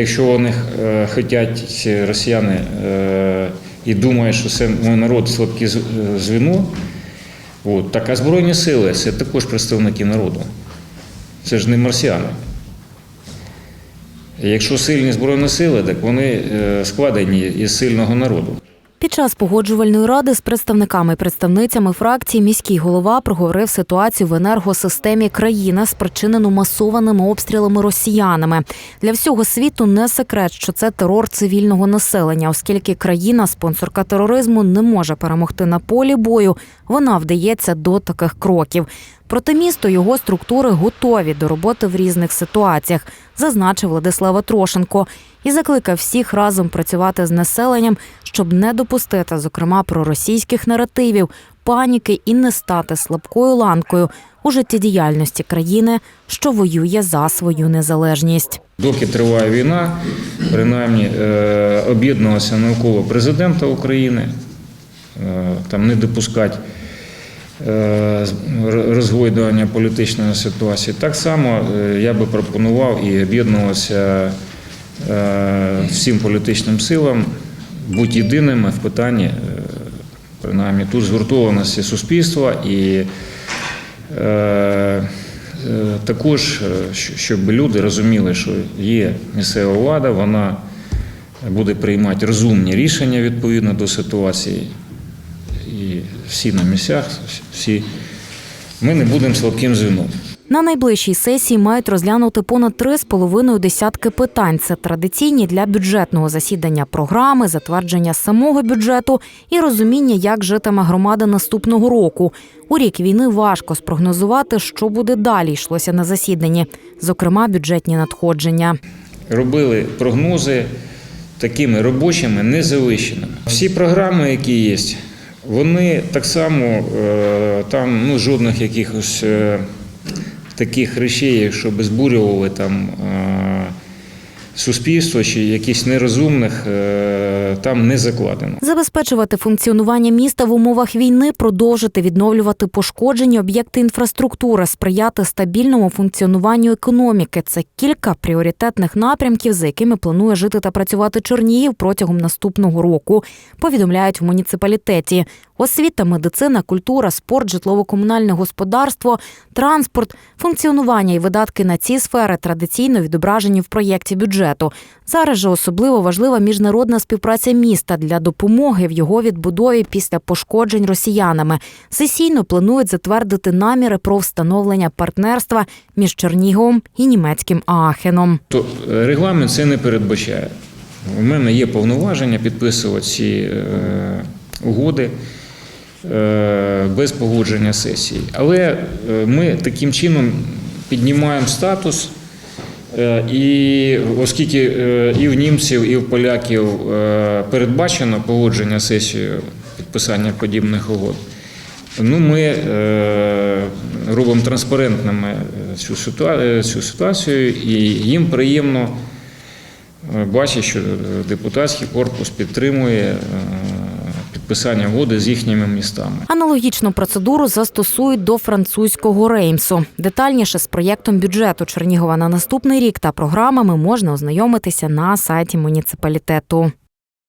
Якщо вони е, хочуть росіяни е, і думають, що це мій народ слабке звіно, от, так а Збройні сили це також представники народу. Це ж не марсіани. Якщо сильні збройні сили, так вони е, складені із сильного народу. Під час погоджувальної ради з представниками і представницями фракції міський голова проговорив ситуацію в енергосистемі країни, спричинену масованими обстрілами росіянами. Для всього світу не секрет, що це терор цивільного населення, оскільки країна, спонсорка тероризму, не може перемогти на полі бою. Вона вдається до таких кроків. Проте місто його структури готові до роботи в різних ситуаціях, зазначив Владислава Трошенко, і закликав всіх разом працювати з населенням, щоб не допустити, зокрема, проросійських наративів, паніки і не стати слабкою ланкою у життєдіяльності країни, що воює за свою незалежність. Доки триває війна, принаймні е, об'єднувалися навколо президента України, е, там не допускати розгойдування політичної ситуації. Так само е, я би пропонував і об'єднувався е, всім політичним силам бути єдиними в питанні, е, принаймні тут згуртованості суспільства і Е, е, Також, е, щоб люди розуміли, що є місцева влада, вона буде приймати розумні рішення відповідно до ситуації. І всі на місцях, всі. Ми не будемо слабким звіном. На найближчій сесії мають розглянути понад три з половиною десятки питань. Це традиційні для бюджетного засідання програми, затвердження самого бюджету і розуміння, як житиме громада наступного року. У рік війни важко спрогнозувати, що буде далі. Йшлося на засіданні, зокрема бюджетні надходження. Робили прогнози такими робочими, незавищеними. Всі програми, які є, вони так само е, там ну, жодних якихось е, таких речей, щоб збурювали там е, суспільство чи якісь нерозумних, е, там не закладено. Забезпечувати функціонування міста в умовах війни, продовжити відновлювати пошкоджені об'єкти інфраструктури, сприяти стабільному функціонуванню економіки. Це кілька пріоритетних напрямків, за якими планує жити та працювати Чернігів протягом наступного року. Повідомляють в муніципалітеті. Освіта, медицина, культура, спорт, житлово-комунальне господарство, транспорт, функціонування і видатки на ці сфери традиційно відображені в проєкті бюджету. Зараз же особливо важлива міжнародна співпраця міста для допомоги в його відбудові після пошкоджень росіянами. Сесійно планують затвердити наміри про встановлення партнерства між Черніговом і німецьким Аахеном. То е, регламент це не передбачає. У мене є повноваження підписувати ці е, угоди без погодження сесії. Але е, ми таким чином піднімаємо статус. е, І оскільки е, і в німців, і в поляків е, передбачено погодження сесією підписання подібних угод, ну ми е, робимо транспарентними е, цю ситуа- е, цю ситуацію, і їм приємно е, бачить, що депутатський корпус підтримує е, підписання угоди з їхніми містами. Аналогічну процедуру застосують до французького реймсу. Детальніше з проєктом бюджету Чернігова на наступний рік та програмами можна ознайомитися на сайті муніципалітету.